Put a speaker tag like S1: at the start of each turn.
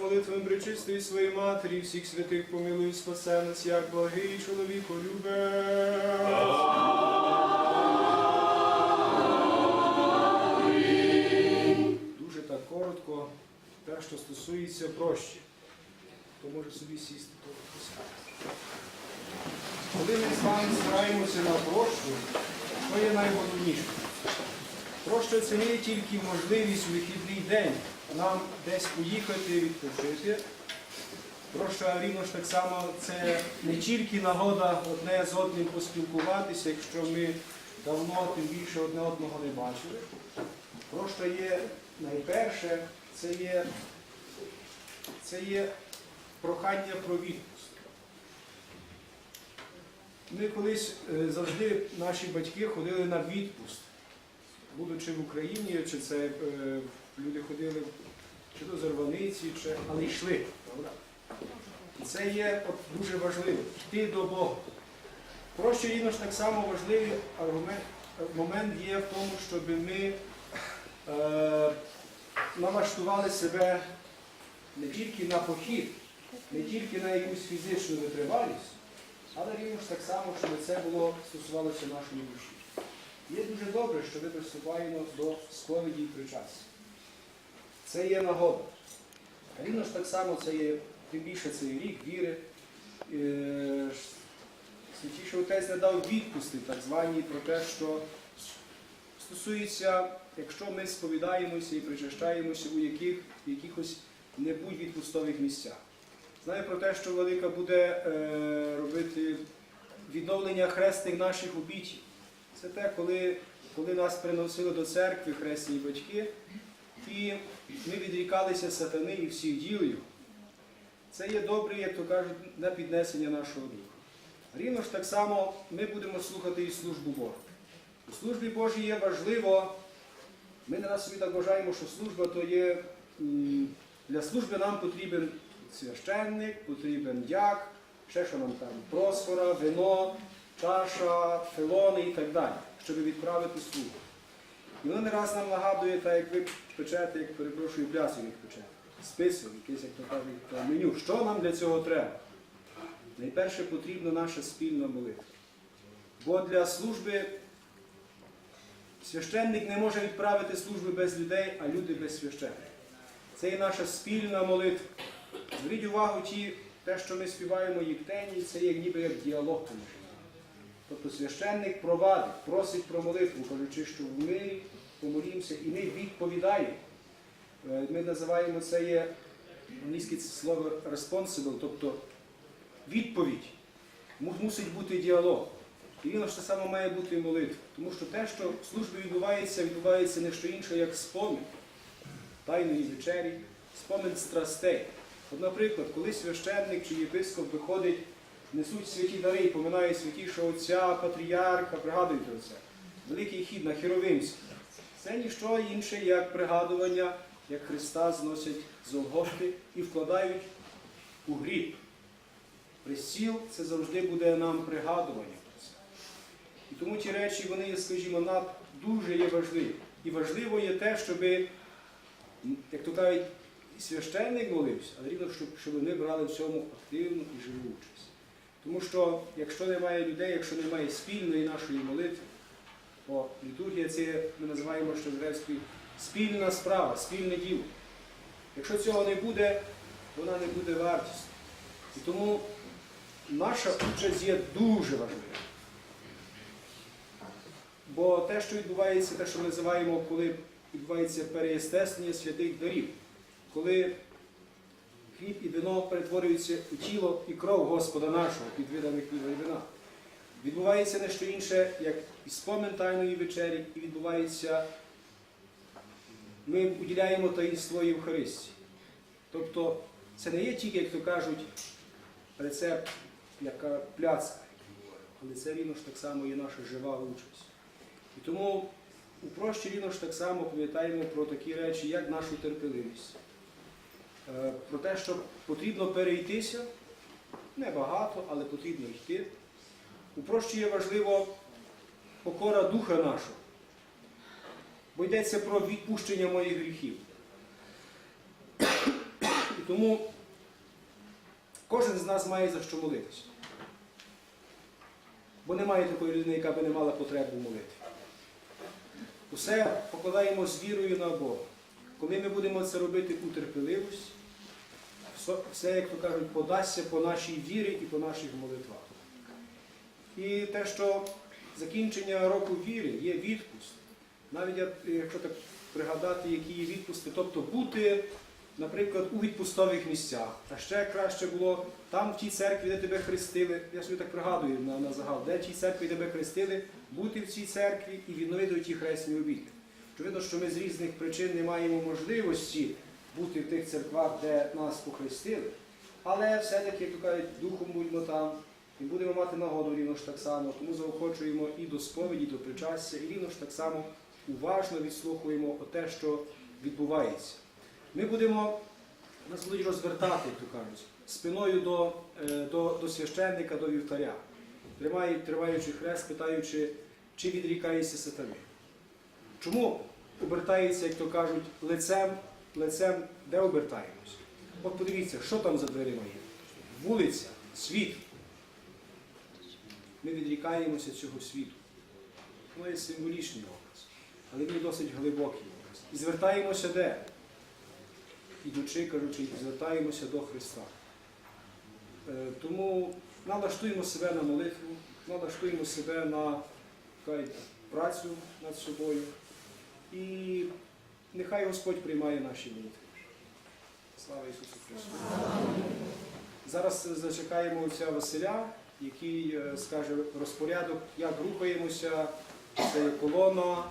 S1: Молитвам пречистої своєї матері, всіх святих помилуй, спасе нас, як благий чоловіко любе. Дуже так коротко, те, що стосується прощі. Хто може собі сісти, то посядьте. Коли ми з вами збираємося на прощу, що є найголовніше? Проща це не тільки можливість у вихідний день нам десь поїхати відпочити. Проща рівно ж так само це не тільки нагода одне з одним поспілкуватися, якщо ми давно тим більше одне одного не бачили. Проща є найперше, це є, це є прохання про відпуск. Ми колись е, завжди наші батьки ходили на відпуск будучи в Україні, чи це е, люди ходили чи до Зарваниці, чи, але йшли. І це є от, дуже важливо йти до Бога. Проще рівно ж так само важливий аргумент, момент є в тому, щоб ми е, налаштували себе не тільки на похід, не тільки на якусь фізичну витривалість, але рівно ж так само, щоб це було стосувалося нашої душі. Є дуже добре, що ми приступаємо до сповіді і причастя. Це є нагода. А рівно ж так само це є, тим більше цей рік віри. Е, Святіший Отець не дав відпусти, так звані, про те, що стосується, якщо ми сповідаємося і причащаємося у яких, якихось небудь відпустових місцях. Знаю про те, що Велика буде е, робити відновлення хресних наших обітів. Це те, коли, коли нас приносили до церкви хресні батьки, і ми відрікалися сатани і всіх діл. Це є добре, як то кажуть, на піднесення нашого духа. Рівно ж так само ми будемо слухати і службу Божу. У службі Божій є важливо, ми на нас собі так вважаємо, що служба то є, для служби нам потрібен священник, потрібен дяк, ще що нам там, просфора, вино, чаша, филони і так далі, щоб відправити службу. І воно не раз нам нагадує, так як ви печете, як перепрошую, плясу як печете, список, якийсь, як то кажуть, меню. Що нам для цього треба? Найперше потрібна наша спільна молитва. Бо для служби священник не може відправити служби без людей, а люди без священника. Це є наша спільна молитва. Зверніть увагу, ті, те, що ми співаємо єктені, це є ніби як діалог нами. Тобто священник провадить, просить про молитву, кажучи, що мирі помолімося, і ми відповідаємо. Е, Ми називаємо це є англійське слово responsible, тобто відповідь. Мусить бути діалог. І він ж те саме має бути і молитва. Тому що те, що в службі відбувається, відбувається не що інше, як спомин тайної вечері, спомин страстей. От, наприклад, коли священник чи єпископ виходить, несуть святі дари і поминають святішого отця, патріарха, пригадуйте оце. Великий хід на Херовимську. Це ніщо інше, як пригадування, як Христа зносять з Голгофи і вкладають у гріб. Присіл це завжди буде нам пригадування про це. І тому ті речі, вони, скажімо, над дуже є важливі. І важливо є те, щоб, як то кажуть, священник молився, але рівно, щоб, щоб ми брали в цьому активну і живу участь. Тому що, якщо немає людей, якщо немає спільної нашої молитви, то літургія це ми називаємо що грецькою спільна справа, спільне діло. Якщо цього не буде, вона не буде вартісною. І тому наша участь є дуже важлива. Бо те, що відбувається, те, що ми називаємо, коли відбувається переєстеснення святих дарів, коли хліб і вино перетворюються у тіло і кров Господа нашого під видами хліба і вина. Відбувається не що інше, як і спомин Тайної вечері, і відбувається, ми уділяємо таїнство Євхаристії. Тобто це не є тільки, як то кажуть, рецепт, яка пляцка, але це рівно ж так само є наша жива участь. І тому у прощі ж так само пам'ятаємо про такі речі, як нашу терпеливість. Е, Про те, що потрібно перейтися, небагато, але потрібно йти. У прощі важливо покора духа нашого, бо йдеться про відпущення моїх гріхів. І тому кожен з нас має за що молитися. Бо немає такої людини, яка би не мала потребу молити. Усе покладаємо з вірою на Бога. Коли ми будемо це робити у терпеливості, все- як то кажуть, подасться по нашій вірі і по наших молитвах. І те, що закінчення року віри є відпуст. Навіть якщо так пригадати, які є відпусти, тобто бути, наприклад, у відпустових місцях. А ще краще було там, в тій церкві, де тебе хрестили, я собі так пригадую на, на загал, де тій церкві тебе хрестили, бути в цій церкві і відновити ті хресні обіди. Очевидно, що ми з різних причин не маємо можливості бути в тих церквах, де нас похрестили, але все-таки, як кажуть, духом будьмо там і будемо мати нагоду рівно ж так само, тому заохочуємо і до сповіді, і до причастя, і рівно ж так само уважно відслухуємо те, що відбувається. Ми будемо, нас будуть розвертати, як то кажуть, спиною до, е, до, до священника, до вівтаря, триваючи хрест, питаючи, чи відрікається сатани. Чому обертається, як то кажуть, лицем, лицем, де обертаємось? От подивіться, що там за дверима є? Вулиця, світ. Ми відрікаємося цього світу. Воно є символічний образ, але він досить глибокий образ. І звертаємося де? Ідучи, кажучи, звертаємося до Христа. Е, Тому налаштуємо себе на молитву, налаштуємо себе на працю над собою. І нехай Господь приймає наші молитви. Слава Ісусу Христу! Зараз зачекаємо отця Василя, який е, скаже розпорядок, як рухаємося. Це колона,